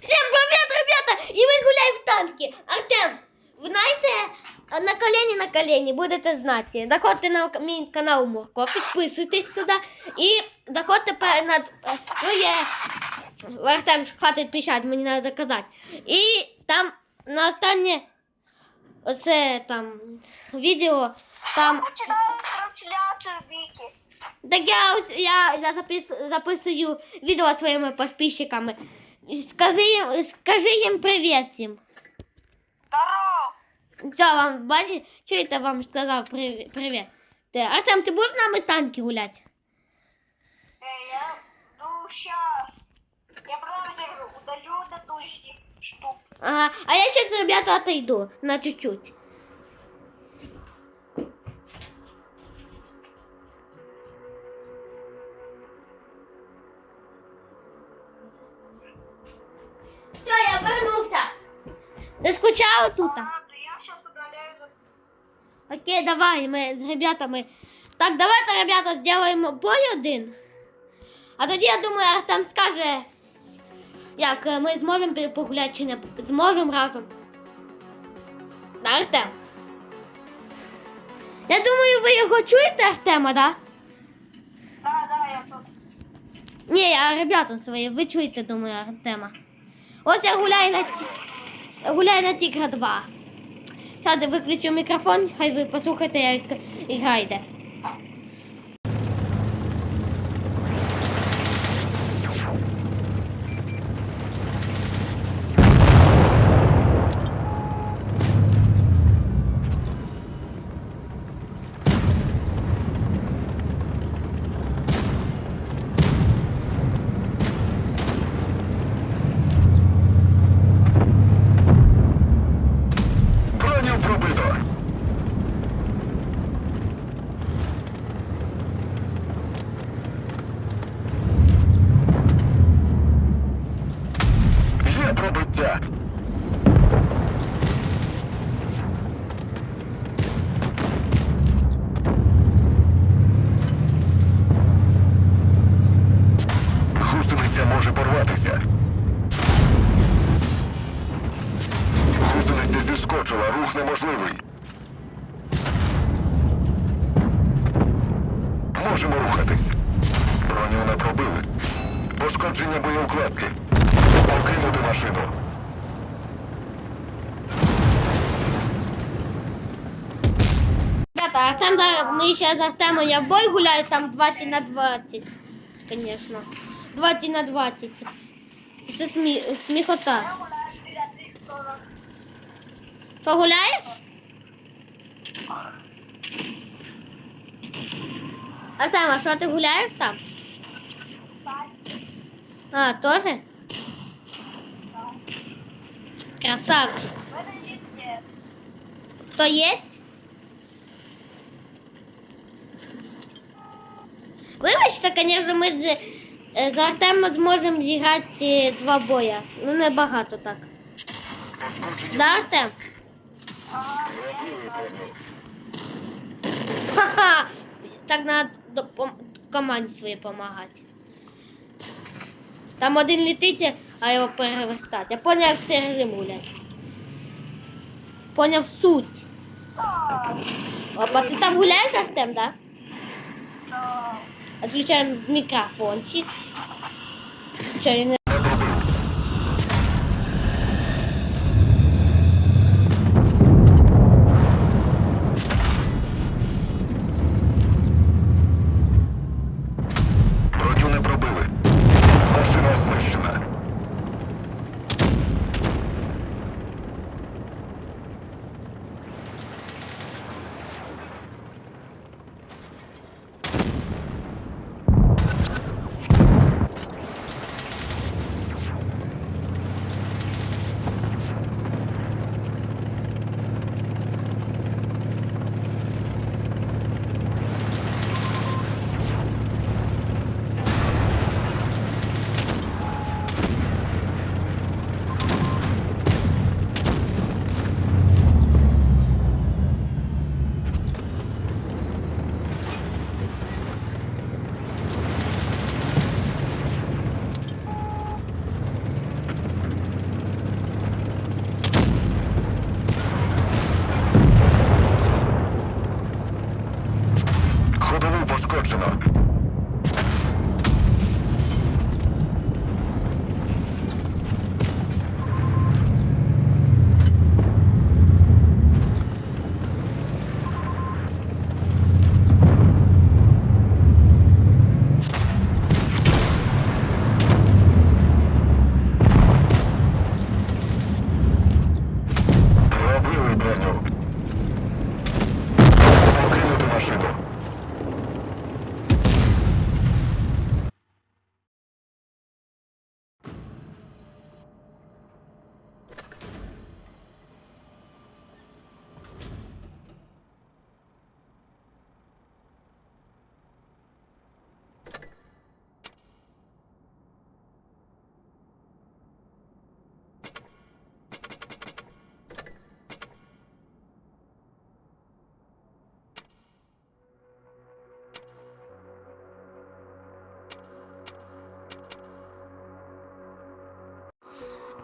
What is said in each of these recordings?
Всем привет, ребята! І ми гуляємо в танки. Артем, ви знаєте, на колені на колені будете знати. Заходьте на мій канал Мурко, підписуйтесь туди і заходьте пе- на своє. Артем хватить пішать, мені треба казати. І там на останнє оце там відео там. Починаю трансляцію Віки. Так я ось я, я запис, записую відео своїми підписчиками. Скажи їм, скажи їм привіт всім. Здорово! Що вам бачите, що я вам сказав привіт. привіт. Ти, Артем, ти будеш з нами з танки гуляти? Е, я ну щас. Я браузер удалю до тысячи штук. Ага. А я сейчас, ребята, отойду на чуть-чуть. Тут? Ладно, я щас удаляю Окей, давай, ми з ребятами. Так, давайте, ребята, зробимо бой один. А тоді, я думаю, Артем скаже, як е, ми зможемо погуляти чи не зможемо разом. Да, Артем? Я думаю, ви його чуєте, Артема, да? Да, да, я тут. Ні, я ребята свої, ви чуєте, думаю, Артема. Ось я гуляю на ті... гуляю на Тігра 2. Зараз виключу мікрофон, хай ви послухайте, як гра Можемо рухатись. Броню не пробили. Пошкодження боєукладки. Покинути машину. Ребята, Артем, да, мы сейчас Артемом я в бой гуляю, там 20 на 20, конечно. 20 на 20. Це смі... сміхота. Що? Артем, а що ти гуляєш там? А, тоже? Красавчик. В мене їх є. Кто есть? Вибачте, конечно, ми з, е, з Артемом зможемо зіграти е, два боя. Ну, не багато так. Да, Артем? Ага, я не знаю. Ха-ха! Так треба допом- команді своїй допомагати. Там один летить, а його перевертати. Я поняв, як цей режим гуляти. Поняв суть. Опа, ти там гуляєш, Артем, да? Отключаем микрофончик. Че, Прийняв. Покинути машину.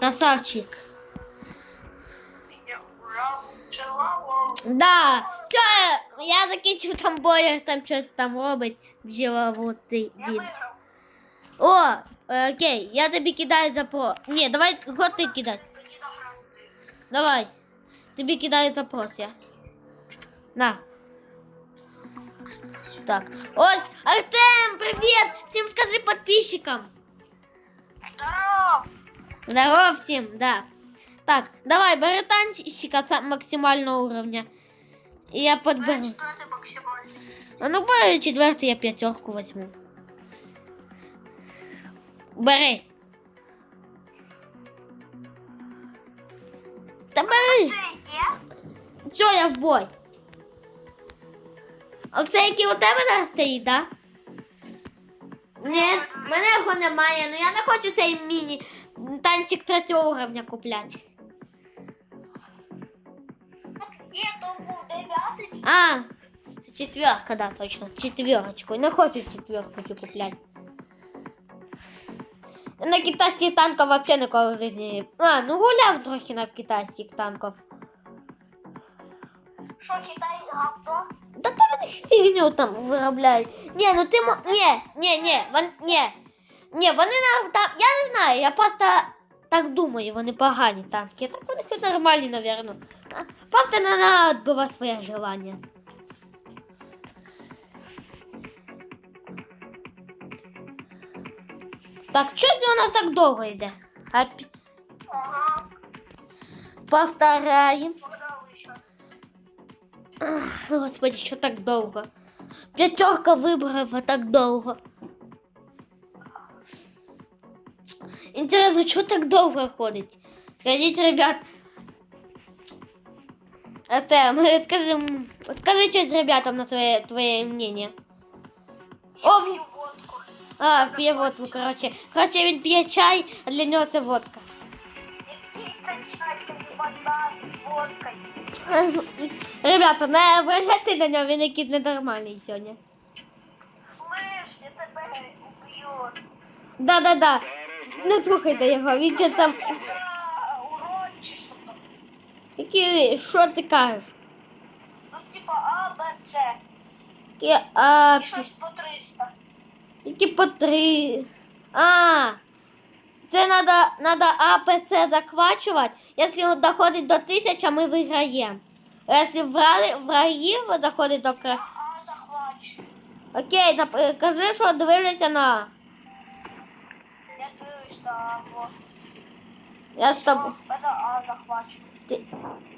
Красавчик. Я вчила Да. Все, я закінчив там боєр, там щось там робить. Бджіловутий Я він. виграв. О, е, окей, я тобі кидаю запрос. Ні, давай, ход ти кидай. Тоді награв ти. Давай. Тобі кидаю запрос я. На. Так. Ось, Артем, привіт! Всім скажи подписчикам. Здоров! Здорово всім, да. Так, давай, бери танчика сам- максимального уровня. І я подберу. Четвертий максимальний. А ну бери четвертий, я п'ятерку возьму. Бери. Та бери. Це є? Все, я в бой. Оце який у тебе зараз стоїть, так? Да? Ні, в мене його немає, ну я не хочу цей міні танчик третього уровня купляти. Є, то був дев'ятий. А, це четверка, да, точно. Четверочку. Не хочу четверку цю купляти. На китайських танках вообще ніколи в житті. А, ну гуляв трохи на китайських танках. Що Китай гавто? Да там вони фігню там виробляють. Ні, ну ти мо... Ні, ні, ні, вон... ні. Ні, вони на там. Я не знаю, я просто так думаю, вони погані танки. Так вони хоч нормальні, напевно. Просто не надо відбивати своє желання. Так, щось у нас так довго йде. Опі- Ага. Повторяємо. Подали ще. Господи, що так довго? П'ятерка виборів, а так довго. Інтересно, що так довго ходить? Скажіть, ребят. Артем, скажи, скажи щось ребятам на твоє мнение. Я О, п'ю водку. А, п'є водку, коротше. Коротше, він п'є чай, а для нього це водка. Який качайте вода з водкою. Ребята, не вважайте на нього, він якийсь ненормальний сьогодні. Слиш, я тебе уб'ю. Да-да-да. Не слухайте його, він що там. Які, що ти кажеш? Ну, типа А, Б, С. Які, а, І щось по 300. які по три. А, це надо, надо АПЦ захвачувати. Якщо доходить до тисячі, ми виграємо. А Якщо враги, врагів доходить до Я. А захвачу. Окей, кажи, що дивишся на. Во. Я з тобою. Що? Это А захвачу. Ти...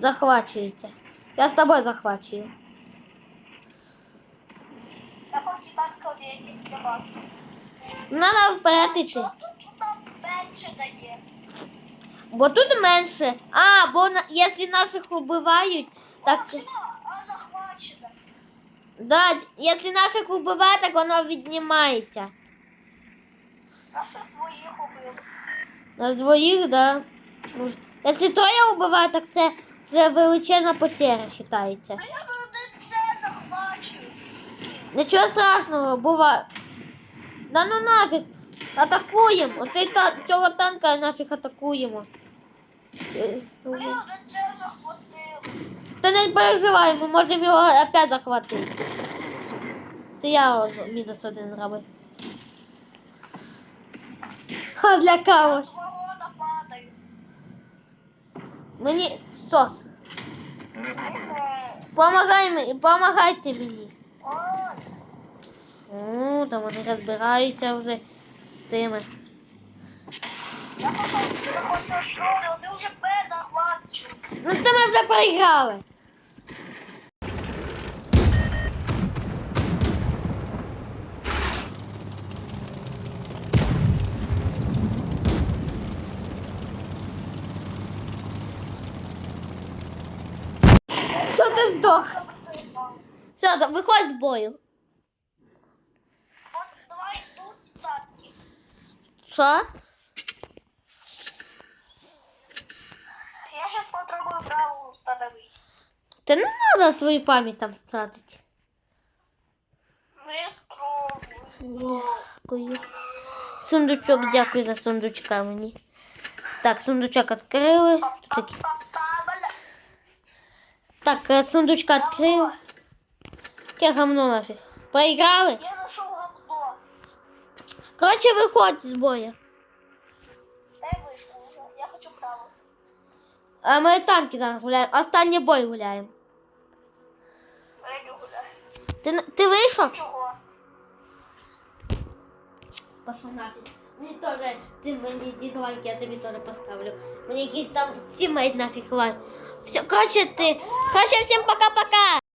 Захвачується. Я з тобою захвачую. Я по китайському якийсь не бачу. Надо дає? Бо тут менше. А, бо на... якщо наших убивають, так. Да, якщо наших убивають, так воно віднімається. А що твоїх убив? На двоїх, да. Ну, Якщо троє убиває, так це вже величезна потеря вважається. А я тут це захвачу. Нічого страшного, буває. Да ну нафіг. Атакуємо. Оцей та... цього танка нафіг атакуємо. Е, я тут це захватив. Та не переживай, ми можемо його опять захватити. Це я мінус один зробив. Ха, для Я кавос. з падаю. Мені сос. Помагай мені, помагайте мені. О, там вони розбираються вже з тими. я пішов, я хочу вони вже Б захвачені. Ну то ми вже проіграли. Що ти здох? Все, виходь з бою. От давай тут статки. Що? Я сейчас попробую браву установить. Та не треба твою пам'ять там стратити. Я спробую. Дякую. Сундучок, дякую за сундучка мені. Так, сундучок відкрили. Тут такі. Так, е, сундучка відкрив. Яке гамно нафіг. Проіграли? Я знайшов говно. Коротше, виходь з бою. Дай вишку вже. Я хочу право. А ми танки зараз гуляємо. Останній бой. Ти, н- ти вийшов? Чого? Пошел нафиг. Мені теж, ти мені дизлайк, я тобі теж поставлю. Мені якийсь там тімейт нафіг лайк. Все, короче, ти. Короче, всім пока-пока.